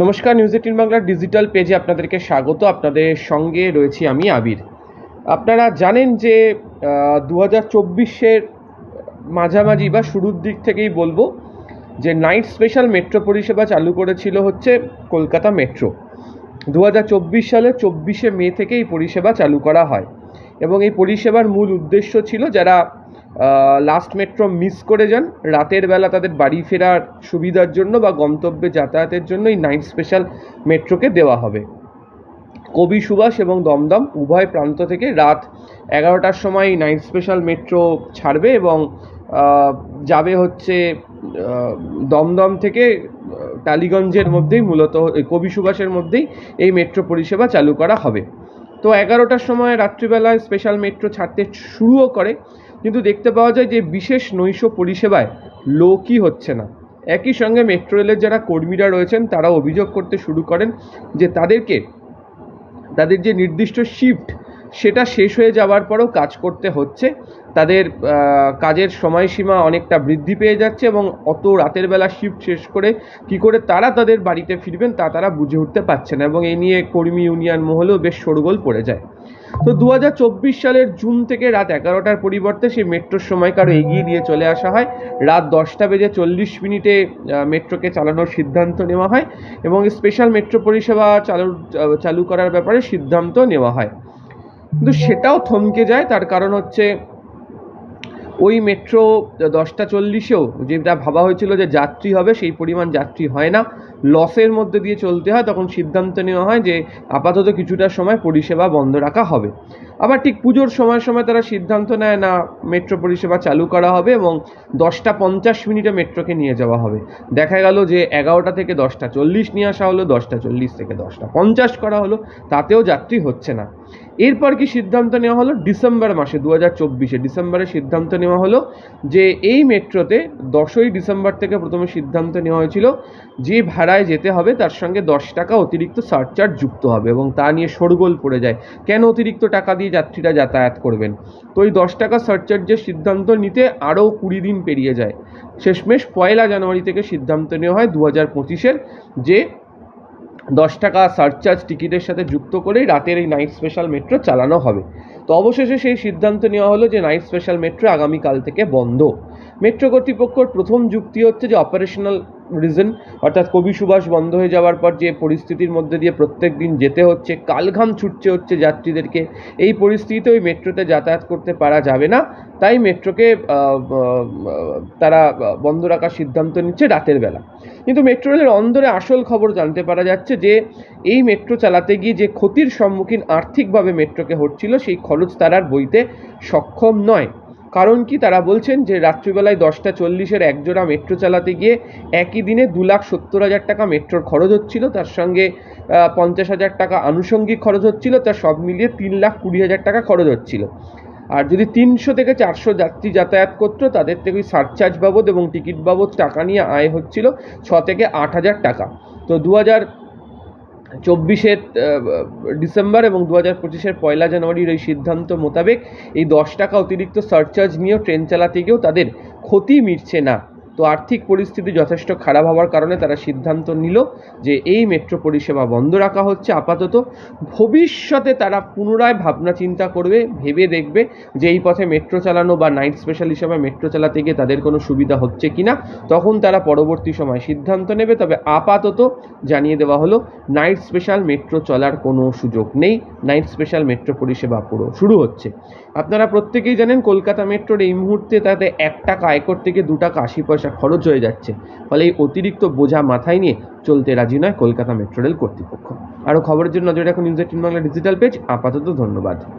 নমস্কার news eighteen বাংলার digital পেজে আপনাদেরকে স্বাগত। আপনাদের সঙ্গে রয়েছি আমি আবির। আপনারা জানেন যে দু হাজার চব্বিশের মাঝামাঝি বা শুরুর দিক থেকেই বলব যে নাইট স্পেশাল মেট্রো পরিষেবা চালু করেছিল হচ্ছে কলকাতা মেট্রো দু হাজার চব্বিশ সালের চব্বিশে মে থেকে এই পরিষেবা চালু করা হয় এবং এই পরিষেবার মূল উদ্দেশ্য ছিল যারা লাস্ট মেট্রো মিস করে যান। রাতের বেলা তাদের বাড়ি ফেরার সুবিধার জন্য বা গন্তব্যে যাতায়াতের জন্য এই নাইট স্পেশাল মেট্রোকে দেওয়া হবে। কবি সুভাষ এবং দমদম উভয় প্রান্ত থেকে রাত এগারোটার সময় নাইট স্পেশাল মেট্রো ছাড়বে এবং যাবে হচ্ছে দমদম থেকে টালিগঞ্জের মধ্যেই মূলত কবি সুভাষের মধ্যেই এই মেট্রো পরিষেবা চালু করা হবে। তো এগারোটার সময় রাত্রিবেলায় স্পেশাল মেট্রো ছাড়তে শুরুও করে। কিন্তু দেখতে পাওয়া যায় যে বিশেষ নৈশ পরিষেবায় লোকই হচ্ছে না। একই সঙ্গে মেট্রো রেলের যারা কর্মীরা রয়েছেন তারা অভিযোগ করতে শুরু করেন যে তাদেরকে, তাদের যে নির্দিষ্ট শিফট সেটা শেষ হয়ে যাওয়ার পরেও কাজ করতে হচ্ছে। তাদের কাজের সময়সীমা অনেকটা বৃদ্ধি পেয়ে যাচ্ছে এবং অত রাতের বেলা শিফট শেষ করে কি করে তারা তাদের বাড়িতে ফিরবেন তা তারা বুঝে উঠতে পারছে না এবং এই নিয়ে কর্মী ইউনিয়ন মহলেও বেশ শোরগোল পড়ে যায়। তো দু হাজার চব্বিশ সালের জুন থেকে রাত এগারোটার পরিবর্তে সেই মেট্রোর সময়কে আরও এগিয়ে দিয়ে চলে আসা হয়। রাত দশটা বেজে চল্লিশ মিনিটে মেট্রোকে চালানোর সিদ্ধান্ত নেওয়া হয় এবং স্পেশাল মেট্রো পরিষেবা চালু চালু করার ব্যাপারে সিদ্ধান্ত নেওয়া হয়। কিন্তু সেটাও থমকে যায়, তার কারণ হচ্ছে ওই মেট্রো দশটা চল্লিশেও যেটা ভাবা হয়েছিল যে যাত্রী হবে, সেই পরিমাণ যাত্রী হয় না। লসের মধ্যে দিয়ে চলতে হয়, তখন সিদ্ধান্ত নেওয়া হয় যে আপাতত কিছুটা সময় পরিষেবা বন্ধ রাখা হবে। আবার ঠিক পুজোর সময় সময় তারা সিদ্ধান্ত নেয়, না মেট্রো পরিষেবা চালু করা হবে এবং দশটা পঞ্চাশ মিনিটে মেট্রোকে নিয়ে যাওয়া হবে। দেখা গেল যে এগারোটা থেকে দশটা চল্লিশ নিয়ে আসা হলো, দশটা চল্লিশ থেকে দশটা পঞ্চাশ করা হলো, তাতেও যাত্রী হচ্ছে না। এরপর কি সিদ্ধান্ত নেওয়া হলো? ডিসেম্বর মাসে দু হাজার চব্বিশে ডিসেম্বরে সিদ্ধান্ত নেওয়া হলো যে এই মেট্রোতে দশই ডিসেম্বর থেকে প্রথমে সিদ্ধান্ত নেওয়া হয়েছিল যে ভাড়ায় যেতে হবে, তার সঙ্গে দশ টাকা অতিরিক্ত সারচার্জ যুক্ত হবে এবং তা নিয়ে শোরগোল পড়ে যায়। কেন অতিরিক্ত টাকা দিয়ে যাত্রীরা যাতায়াত করবেন? তো ওই দশ টাকা সারচার্জের সিদ্ধান্ত নিতে আরও কুড়ি দিন পেরিয়ে যায়। শেষমেশ পয়লা জানুয়ারি থেকে সিদ্ধান্ত নেওয়া হয় দু হাজার পঁচিশের যে দশ টাকা সারচার্জ টিকিটের সাথে যুক্ত করেই রাতের এই নাইট স্পেশাল মেট্রো চালানো হবে। তো অবশেষে সেই সিদ্ধান্ত নেওয়া হলো যে নাইট স্পেশাল মেট্রো আগামীকাল থেকে বন্ধ। মেট্রো কর্তৃপক্ষর প্রথম যুক্তি হচ্ছে যে অপারেশনাল রিজন অর্থাৎ কবি সুভাষ বন্ধ হয়ে যাওয়ার পর যে পরিস্থিতির মধ্যে দিয়ে প্রত্যেক দিন যেতে হচ্ছে, কালঘাম ছুটছে হচ্ছে যাত্রীদেরকে, এই পরিস্থিতিতে ওই মেট্রোতে যাতায়াত করতে পারা যাবে না। তাই মেট্রোকে তারা বন্ধ রাখার সিদ্ধান্ত নিচ্ছে রাতের বেলা। কিন্তু মেট্রো রেলের অন্দরে আসল খবর জানতে পারা যাচ্ছে যে, এই মেট্রো চালাতে গিয়ে যে ক্ষতির সম্মুখীন আর্থিকভাবে মেট্রোকে হচ্ছিল, সেই খরচ তারা আর বইতে সক্ষম নয়। কারণ কি? তারা বলছেন যে রাত্রিবেলায় দশটা চল্লিশের একজোড়া মেট্রো চালাতে গিয়ে একই দিনে দু লাখ সত্তর হাজার টাকা মেট্রোর খরচ হচ্ছিল। তার সঙ্গে পঞ্চাশ হাজার টাকা আনুষঙ্গিক খরচ হচ্ছিল। তার সব মিলিয়ে তিন লাখ কুড়ি হাজার টাকা খরচ হচ্ছিল। আর যদি তিনশো থেকে চারশো যাত্রী যাতায়াত করতো, তাদের থেকে ওই সারচার্জ বাবদ এবং টিকিট বাবদ টাকা নিয়ে আয় হচ্ছিল ছ থেকে আট হাজার টাকা। তো দু হাজার চব্বিশের ডিসেম্বর এবং দু হাজার পঁচিশের পয়লা জানুয়ারির এই সিদ্ধান্ত মোতাবেক এই দশ টাকা অতিরিক্ত সারচার্জ নিয়েও ট্রেন চালাতে গিয়েও তাদের ক্ষতি মিটছে না। তো আর্থিক পরিস্থিতি যথেষ্ট খারাপ হওয়ার কারণে তারা সিদ্ধান্ত নিল যে এই মেট্রো পরিষেবা বন্ধ রাখা হচ্ছে। আপাতত ভবিষ্যতে তারা পুনরায় ভাবনা চিন্তা করবে, ভেবে দেখবে যে এই পথে মেট্রো চালানো বা নাইট স্পেশাল হিসাবে মেট্রো চালাতে গিয়ে তাদের কোনো সুবিধা হচ্ছে কিনা, তখন তারা পরবর্তী সময় সিদ্ধান্ত নেবে। তবে আপাতত জানিয়ে দেওয়া হলো, নাইট স্পেশাল মেট্রো চলার কোনো সুযোগ নেই, নাইট স্পেশাল মেট্রো পরিষেবা পুরো শুরু হচ্ছে। আপনারা প্রত্যেকেই জানেন, কলকাতা মেট্রোর এই মুহূর্তে তাতে এক টাকা আয় করতে গিয়ে দু টাকা আশি পয়সা খরচ হয়ে যাচ্ছে। ফলে এই অতিরিক্ত বোঝা মাথায় নিয়ে চলতে রাজি নয় কলকাতা মেট্রো রেল কর্তৃপক্ষ। আরও খবরের জন্য নজর রাখুন News Eighteen Bangla digital page. আপাতত ধন্যবাদ।